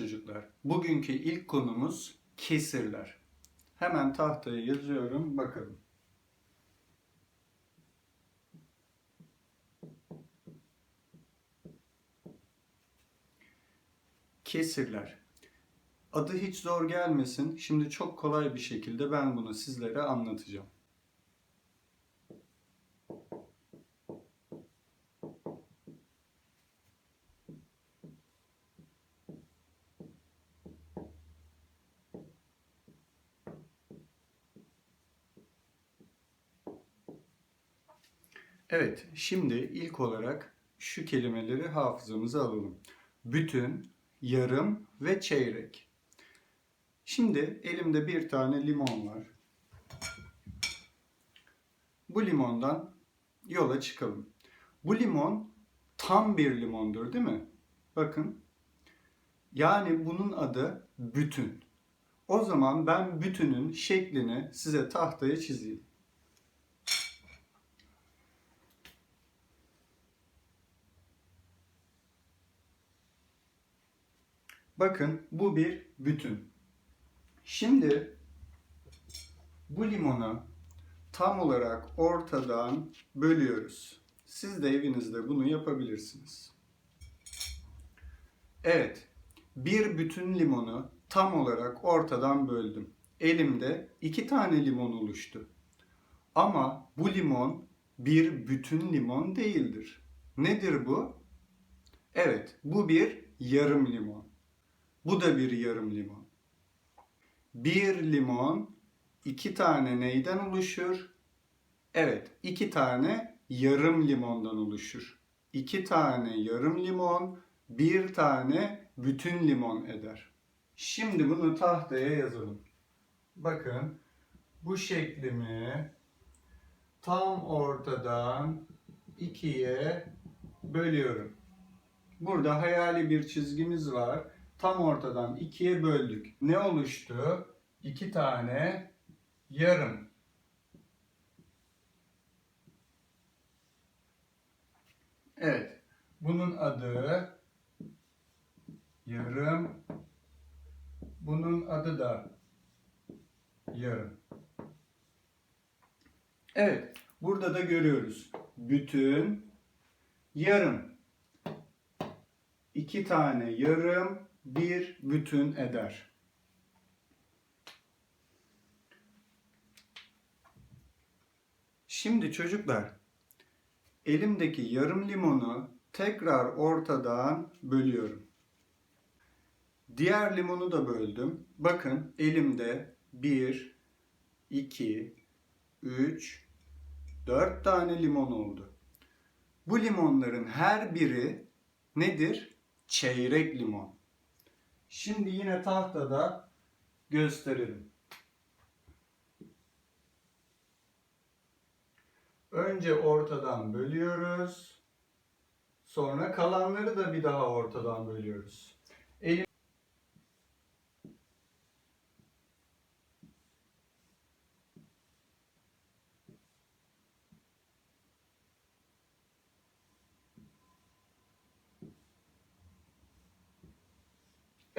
çocuklar, bugünkü ilk konumuz kesirler. Hemen tahtaya yazıyorum, bakalım. Kesirler. Adı hiç zor gelmesin. Şimdi çok kolay bir şekilde ben bunu sizlere anlatacağım. Evet, şimdi ilk olarak şu kelimeleri hafızamıza alalım. Bütün, yarım ve çeyrek. Şimdi elimde bir tane limon var. Bu limondan yola çıkalım. Bu limon tam bir limondur değil mi? Bakın. Yani bunun adı bütün. O zaman ben bütünün şeklini size tahtaya çizeyim. Bakın bu bir bütün. Şimdi bu limonu tam olarak ortadan bölüyoruz. Siz de evinizde bunu yapabilirsiniz. Evet, bir bütün limonu tam olarak ortadan böldüm. Elimde iki tane limon oluştu. Ama bu limon bir bütün limon değildir. Nedir bu? Evet, bu bir yarım limon. Bu da bir yarım limon. Bir limon iki tane neyden oluşur? Evet, iki tane yarım limondan oluşur. İki tane yarım limon, bir tane bütün limon eder. Şimdi bunu tahtaya yazalım. Bakın, bu şeklimi tam ortadan ikiye bölüyorum. Burada hayali bir çizgimiz var tam ortadan ikiye böldük. Ne oluştu? İki tane yarım. Evet. Bunun adı yarım. Bunun adı da yarım. Evet. Burada da görüyoruz. Bütün yarım. İki tane yarım bir bütün eder. Şimdi çocuklar, elimdeki yarım limonu tekrar ortadan bölüyorum. Diğer limonu da böldüm. Bakın elimde 1, 2, 3, 4 tane limon oldu. Bu limonların her biri nedir? Çeyrek limon. Şimdi yine tahtada gösterelim. Önce ortadan bölüyoruz. Sonra kalanları da bir daha ortadan bölüyoruz. Elim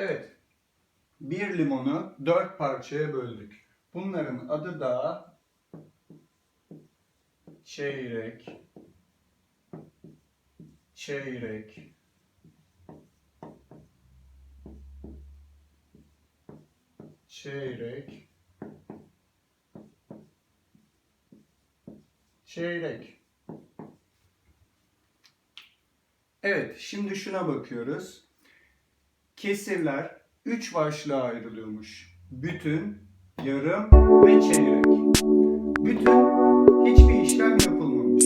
Evet. Bir limonu dört parçaya böldük. Bunların adı da çeyrek, çeyrek, çeyrek, çeyrek. Evet, şimdi şuna bakıyoruz. Kesirler üç başlığa ayrılıyormuş. Bütün, yarım ve çeyrek. Bütün hiçbir işlem yapılmamış.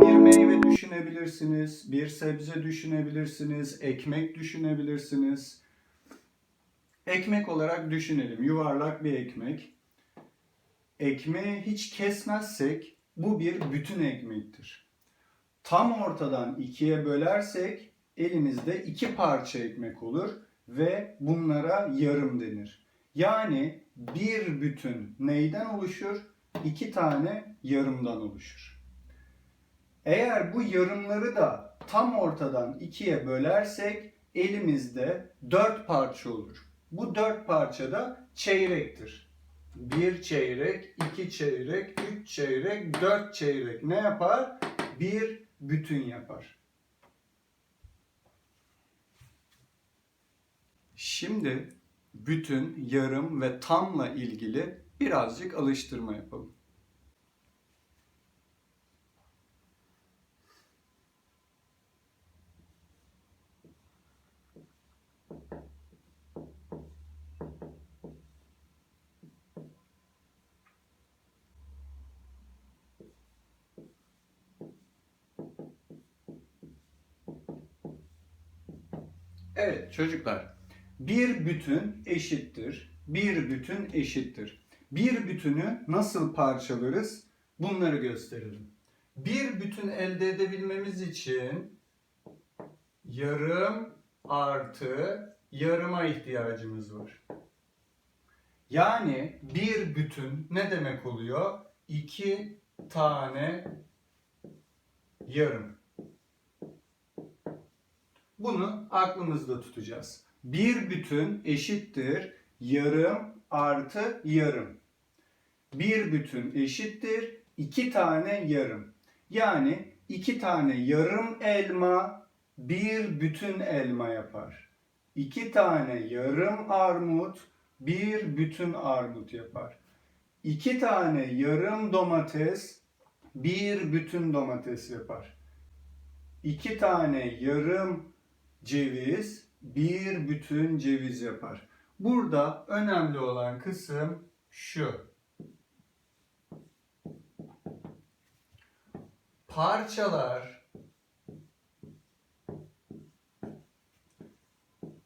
Bir meyve düşünebilirsiniz, bir sebze düşünebilirsiniz, ekmek düşünebilirsiniz. Ekmek olarak düşünelim. Yuvarlak bir ekmek. Ekmeği hiç kesmezsek bu bir bütün ekmektir. Tam ortadan ikiye bölersek elimizde iki parça ekmek olur ve bunlara yarım denir. Yani bir bütün neyden oluşur? İki tane yarımdan oluşur. Eğer bu yarımları da tam ortadan ikiye bölersek elimizde dört parça olur. Bu dört parça da çeyrektir. Bir çeyrek, iki çeyrek, üç çeyrek, dört çeyrek ne yapar? Bir bütün yapar. Şimdi bütün, yarım ve tamla ilgili birazcık alıştırma yapalım. Evet çocuklar, bir bütün eşittir, bir bütün eşittir. Bir bütünü nasıl parçalarız? Bunları gösterelim. Bir bütün elde edebilmemiz için yarım artı yarıma ihtiyacımız var. Yani bir bütün ne demek oluyor? İki tane yarım. Bunu aklımızda tutacağız. Bir bütün eşittir yarım artı yarım. Bir bütün eşittir iki tane yarım. Yani iki tane yarım elma bir bütün elma yapar. İki tane yarım armut bir bütün armut yapar. İki tane yarım domates bir bütün domates yapar. İki tane yarım ceviz bir bütün ceviz yapar. Burada önemli olan kısım şu. Parçalar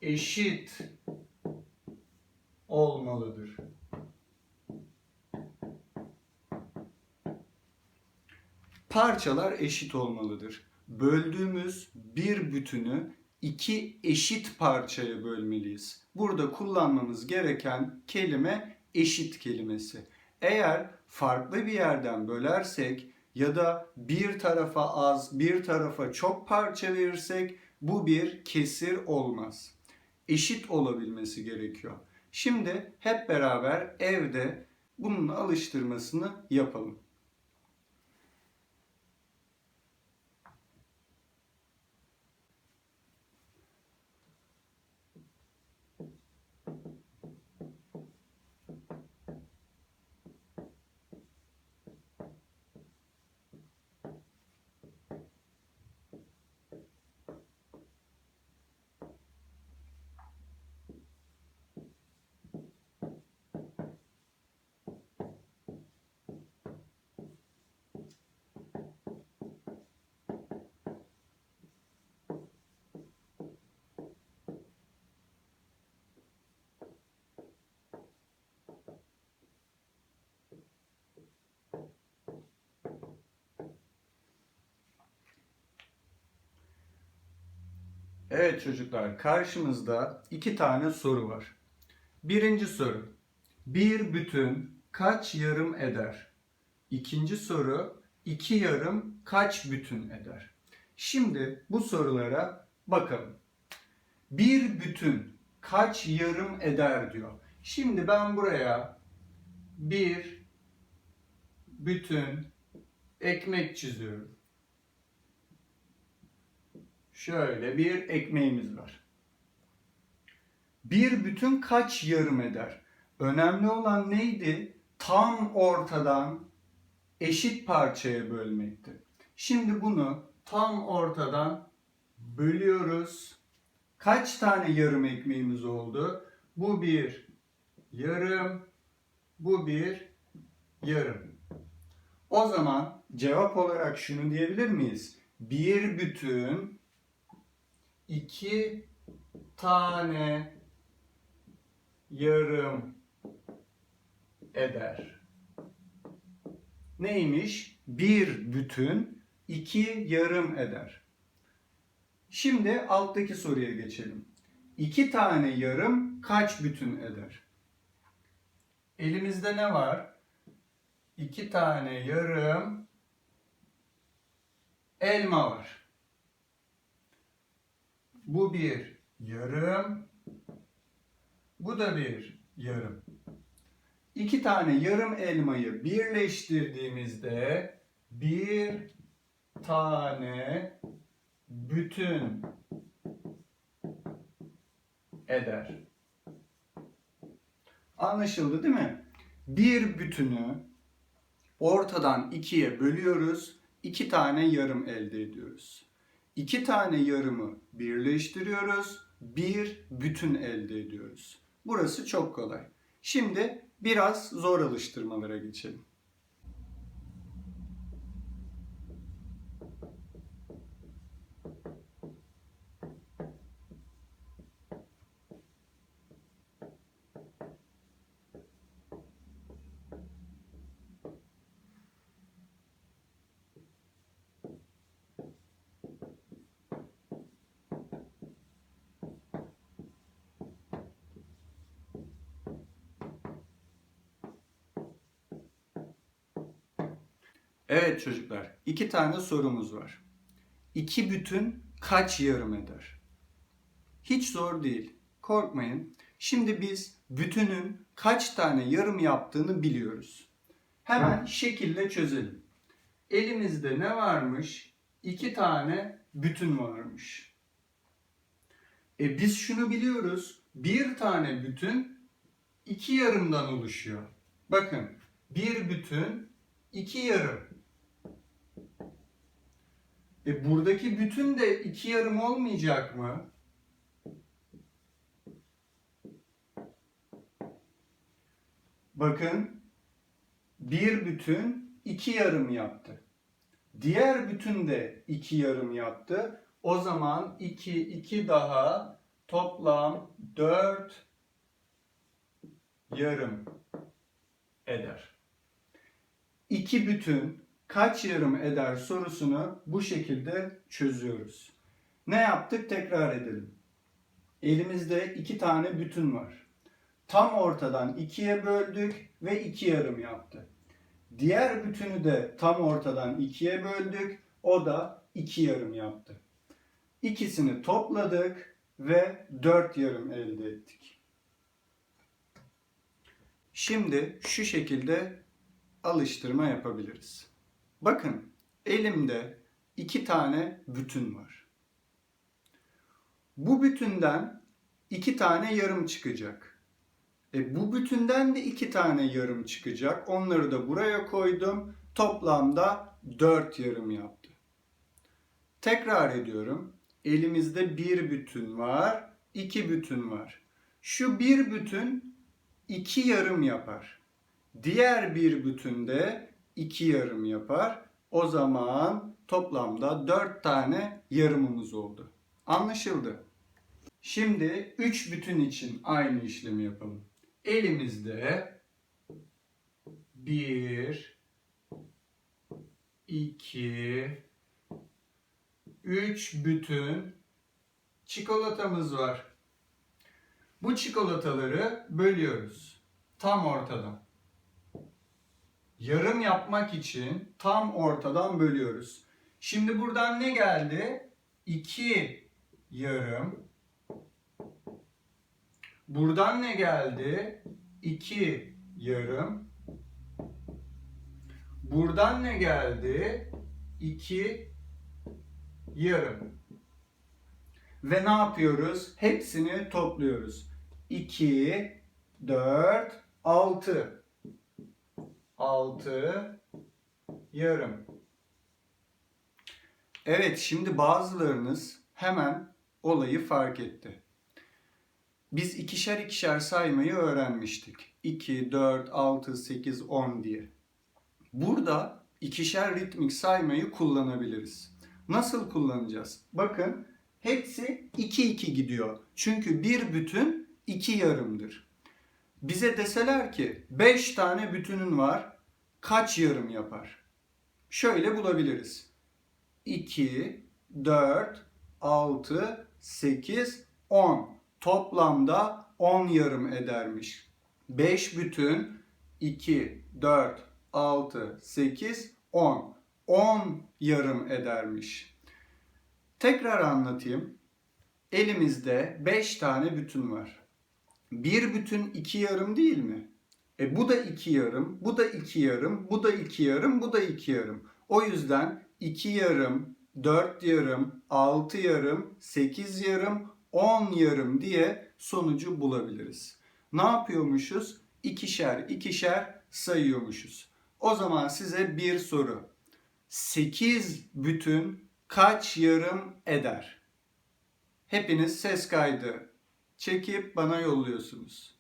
eşit olmalıdır. Parçalar eşit olmalıdır. Böldüğümüz bir bütünü iki eşit parçaya bölmeliyiz. Burada kullanmamız gereken kelime eşit kelimesi. Eğer farklı bir yerden bölersek ya da bir tarafa az, bir tarafa çok parça verirsek bu bir kesir olmaz. Eşit olabilmesi gerekiyor. Şimdi hep beraber evde bunun alıştırmasını yapalım. Evet çocuklar, karşımızda iki tane soru var. Birinci soru, bir bütün kaç yarım eder? İkinci soru, iki yarım kaç bütün eder? Şimdi bu sorulara bakalım. Bir bütün kaç yarım eder diyor. Şimdi ben buraya bir bütün ekmek çiziyorum. Şöyle bir ekmeğimiz var. Bir bütün kaç yarım eder? Önemli olan neydi? Tam ortadan eşit parçaya bölmekti. Şimdi bunu tam ortadan bölüyoruz. Kaç tane yarım ekmeğimiz oldu? Bu bir yarım, bu bir yarım. O zaman cevap olarak şunu diyebilir miyiz? Bir bütün iki tane yarım eder. Neymiş? Bir bütün iki yarım eder. Şimdi alttaki soruya geçelim. İki tane yarım kaç bütün eder? Elimizde ne var? İki tane yarım elma var. Bu bir yarım. Bu da bir yarım. İki tane yarım elmayı birleştirdiğimizde bir tane bütün eder. Anlaşıldı değil mi? Bir bütünü ortadan ikiye bölüyoruz. iki tane yarım elde ediyoruz. İki tane yarımı birleştiriyoruz. Bir bütün elde ediyoruz. Burası çok kolay. Şimdi biraz zor alıştırmalara geçelim. Evet çocuklar, iki tane sorumuz var. İki bütün kaç yarım eder? Hiç zor değil. Korkmayın. Şimdi biz bütünün kaç tane yarım yaptığını biliyoruz. Hemen şekille çözelim. Elimizde ne varmış? İki tane bütün varmış. E biz şunu biliyoruz. Bir tane bütün iki yarımdan oluşuyor. Bakın bir bütün iki yarım. E buradaki bütün de iki yarım olmayacak mı? Bakın bir bütün iki yarım yaptı. Diğer bütün de iki yarım yaptı. O zaman 2, 2 daha toplam 4 yarım eder. İki bütün kaç yarım eder sorusunu bu şekilde çözüyoruz. Ne yaptık tekrar edelim. Elimizde iki tane bütün var. Tam ortadan ikiye böldük ve iki yarım yaptı. Diğer bütünü de tam ortadan ikiye böldük. O da iki yarım yaptı. İkisini topladık ve dört yarım elde ettik. Şimdi şu şekilde alıştırma yapabiliriz. Bakın elimde iki tane bütün var. Bu bütünden iki tane yarım çıkacak. E, bu bütünden de iki tane yarım çıkacak. Onları da buraya koydum. Toplamda dört yarım yaptı. Tekrar ediyorum. Elimizde bir bütün var, iki bütün var. Şu bir bütün iki yarım yapar. Diğer bir bütünde iki yarım yapar. O zaman toplamda dört tane yarımımız oldu. Anlaşıldı. Şimdi üç bütün için aynı işlemi yapalım. Elimizde bir, iki, üç bütün çikolatamız var. Bu çikolataları bölüyoruz. Tam ortadan. Yarım yapmak için tam ortadan bölüyoruz. Şimdi buradan ne geldi? 2 yarım. Buradan ne geldi? 2 yarım. Buradan ne geldi? 2 yarım. Ve ne yapıyoruz? Hepsini topluyoruz. 2, 4, 6. 6 yarım. Evet şimdi bazılarınız hemen olayı fark etti. Biz ikişer ikişer saymayı öğrenmiştik. 2, 4, 6, 8, 10 diye. Burada ikişer ritmik saymayı kullanabiliriz. Nasıl kullanacağız? Bakın hepsi 2 2 gidiyor. Çünkü bir bütün iki yarımdır. Bize deseler ki 5 tane bütünün var. Kaç yarım yapar? Şöyle bulabiliriz. 2, 4, 6, 8, 10. Toplamda 10 yarım edermiş. 5 bütün 2, 4, 6, 8, 10. 10 yarım edermiş. Tekrar anlatayım. Elimizde 5 tane bütün var. Bir bütün iki yarım değil mi? E bu da iki yarım, bu da iki yarım, bu da iki yarım, bu da iki yarım. O yüzden iki yarım, dört yarım, altı yarım, sekiz yarım, on yarım diye sonucu bulabiliriz. Ne yapıyormuşuz? İkişer ikişer sayıyormuşuz. O zaman size bir soru. 8 bütün kaç yarım eder? Hepiniz ses kaydı çekip bana yolluyorsunuz.